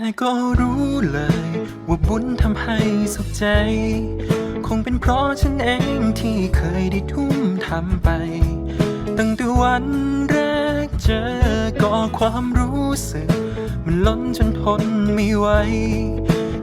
แต่ก็รู้เลย ว่าบุญทำให้สุขใจ คงเป็นเพราะฉันเองที่เคยได้ทุ่มทำไป ตั้งแต่วันแรกเจอก็ความรู้สึก มันล้นจนทนไม่ไหว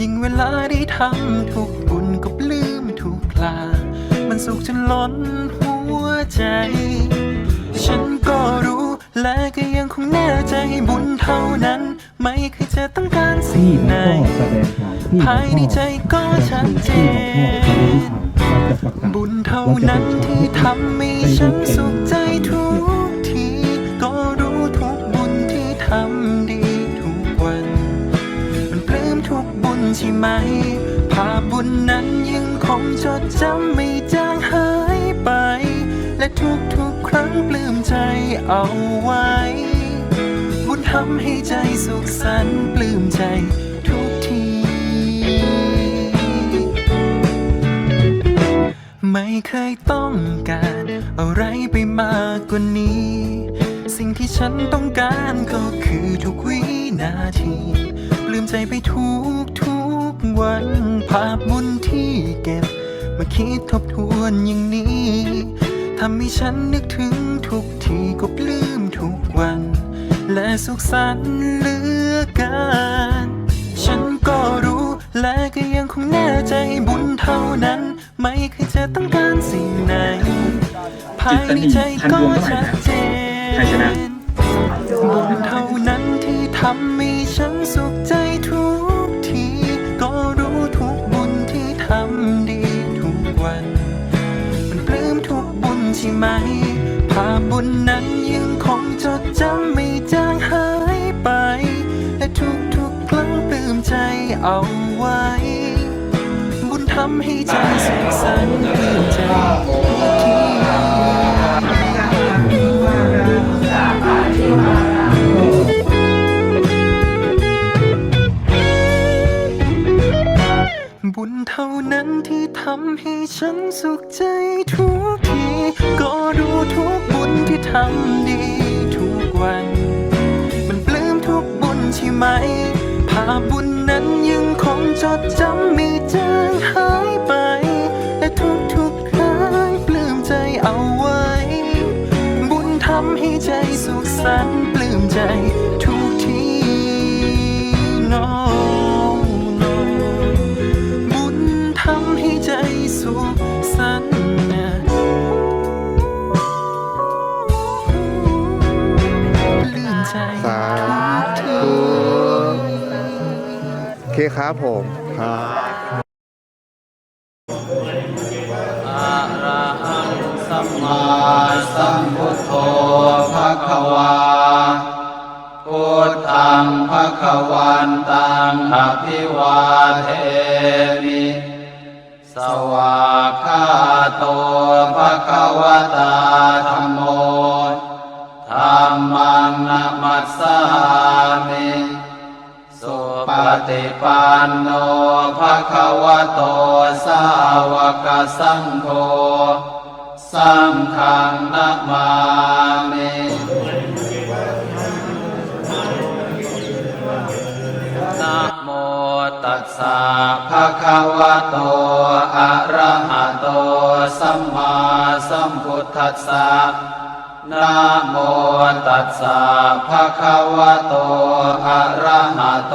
ยิ่งเวลาได้ทำทุกบุญก็ปลื้มทุกพลา มันสุขจนล้นหัวใจ ฉันก็รู้และก็ยังคงแน่ใจบุญเท่านั้น ไม่เคยจะต้องการสิ่งที่ไหนพ่อแสดงข่าวที่ภายในใจก็ชัดเจนเราจะประกาศบุญเท่านั้นที่ทำให้ฉันสุขใจทุกที ก็รู้ทุกบุญที่ทำดีทุกวัน มันปลื้มทุกบุญใช่ไหม ภาพบุญนั้นยังคงจดจำไม่จางหายไป และทุกๆครั้งปลื้มใจเอาไว้บุญทำให้ใจสุขสันต์ปลื้มใจทุกที ไม่เคยต้องการอะไรไปมากกว่านี้ สิ่งที่ฉันต้องการก็คือทุกวินาที ปลื้มใจไปทุกทุกวันภาพบุญที่เก็บ มาคิดทบทวนอย่างนี้ทำให้ฉันนึกถึงทุกทีก็ปลื้ม และสุขสันต์เหลือเกินฉันก็รู้และก็ยังคงแน่ใจบุญเท่านั้น ไม่เคยจะต้องการสิ่งไหนภายในใจก็ชัดเจน ใจเอาไว้ บุญทำให้ใจสุขสันต์ใจทุกทีบุญเท่านั้นที่ทำให้ฉันสุขใจทุกที ก็รู้ทุกบุญที่ทำดีทุกวัน มันปลื้มทุกบุญใช่ไหม ภาบุญนั้นยังคงจดจำไม่จางหายไป และทุกๆครั้งปลื้มใจเอาไว้ บุญทำให้ใจสุขสันต์ปลื้มใจทุกที no no บุญทำให้ใจสุข เคครับผมครับอะระหังสัมมาสัมพุทโธภะคะวาพุทธังภะคะวันตังอภิวาเทมิสวากขาโตภะคะวตาธัมโมธัมมังนะมัสสามิ ฏิปันโนภะคะวะโตสาวกสังโฆสังฆังนะมามินะโมตัสสะภะคะวะโตอะระหะโตสัมมาสัมพุทธัสสะนะโมตัสสะภะคะวะโตอะระหะโต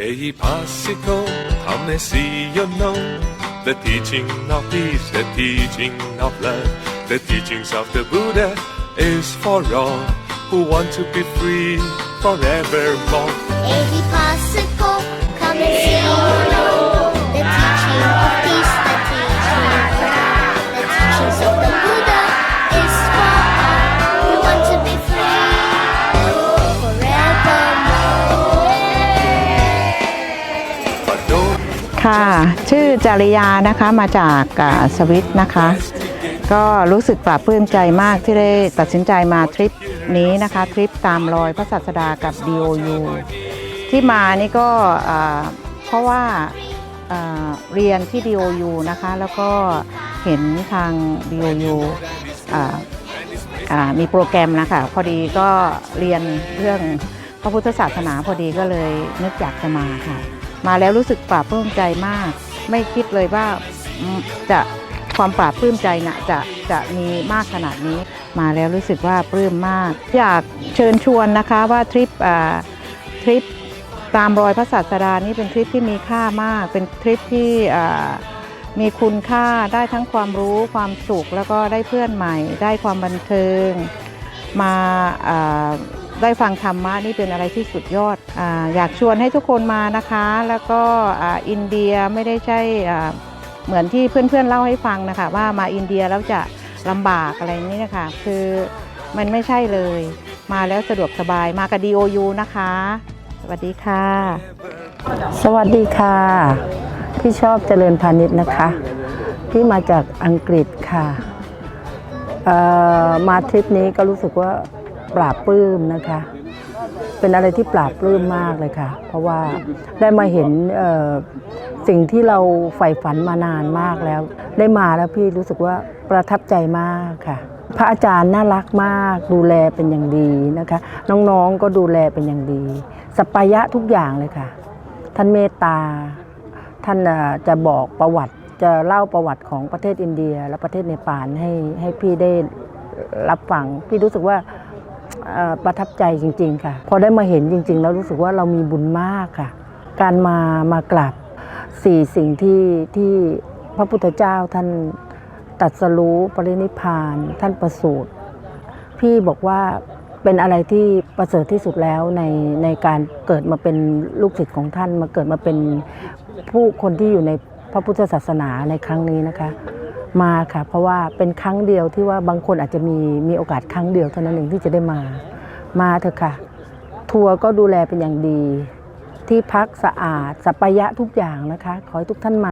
Ehi passico, come see you know the teaching of peace, the teaching of love, the teachings of the Buddha is for all who want to be free forevermore. Ehi Passico, come and see you know ค่ะ ชื่อจริยานะคะมาจากอ่าสวิตนะคะ ก็รู้สึกปลาบปลื้มใจมากที่ได้ตัดสินใจมาทริปนี้นะคะ ทริปตามรอยพระศาสดากับ DOU ที่มานี่ก็เพราะว่าเรียนที่ DOU นะคะ แล้วก็เห็นทาง DOU อ่าอ่ามีโปรแกรมนะคะ พอดีก็เรียนเรื่องพระพุทธศาสนาพอดีก็เลยนึกอยากจะมาค่ะ มาแล้วรู้สึกปลาบปลื้มใจมาก ไม่คิดเลยว่าจะความปลาบปลื้มใจนะจะจะมีมากขนาดนี้ มาแล้วรู้สึกว่าปลื้มมาก อยากเชิญชวนนะคะว่าทริปอ่าทริปตามรอยพระศาสดานี่เป็นทริปที่มีค่ามาก เป็นทริปที่อ่ามีคุณค่าได้ทั้งความรู้ความสุขแล้วก็ได้เพื่อนใหม่ ได้ความบันเทิงมาอ่า ได้ฟังธรรมะนี่เป็นอะไรที่สุดยอดออยากชวนให้ทุกคนมานะคะ แล้วก็อินเดียไม่ได้ใช่เหมือนที่เพื่อนๆเล่าให้ฟังนะคะ ว่ามาอินเดียแล้วจะลำบากอะไรนี้นะคะคือมันไม่ใช่เลย มาแล้วสะดวกสบายมากับ DOU นะคะ สวัสดีค่ะ สวัสดีค่ะ พี่ชอบเจริญพาณิชย์นะคะพี่มาจากอังกฤษค่ะมาทริปนี้ก็รู้สึกว่า ปราบปลื้มนะคะ เป็นอะไรที่ปราบปลื้มมากเลยค่ะ เพราะว่าได้มาเห็นสิ่งที่เราใฝ่ฝันมานานมากแล้ว ได้มาแล้วพี่รู้สึกว่าประทับใจมากค่ะ พระอาจารย์น่ารักมาก ดูแลเป็นอย่างดีนะคะ น้องๆก็ดูแลเป็นอย่างดีสปายะทุกอย่างเลยค่ะ ท่านเมตตา ท่านจะบอกประวัติจะเล่าประวัติของประเทศอินเดีย และประเทศเนปาลให้ให้พี่ได้รับฟัง พี่รู้สึกว่า ประทับใจจริง ๆ ค่ะ พอได้มาเห็นจริง ๆ แล้วรู้สึกว่าเรามีบุญมากค่ะ การมามากราบสี่สิ่งที่ที่พระพุทธเจ้าท่านตัดสรู้ปรินิพพาน ท่านประสูติ พี่บอกว่าเป็นอะไรที่ประเสริฐที่สุดแล้วในในการเกิดมาเป็นลูกศิษย์ของท่านมาเกิดมาเป็นผู้คนที่อยู่ในพระพุทธศาสนาในครั้งนี้นะคะ มาค่ะ เพราะว่าเป็นครั้งเดียวที่ว่าบางคนอาจจะมีมีโอกาสครั้งเดียวเท่านั้นเองที่จะได้มา มาเถอะค่ะ ทัวร์ก็ดูแลเป็นอย่างดี ที่พักสะอาดสัปปายะทุกอย่างนะคะ ขอให้ทุกท่านมา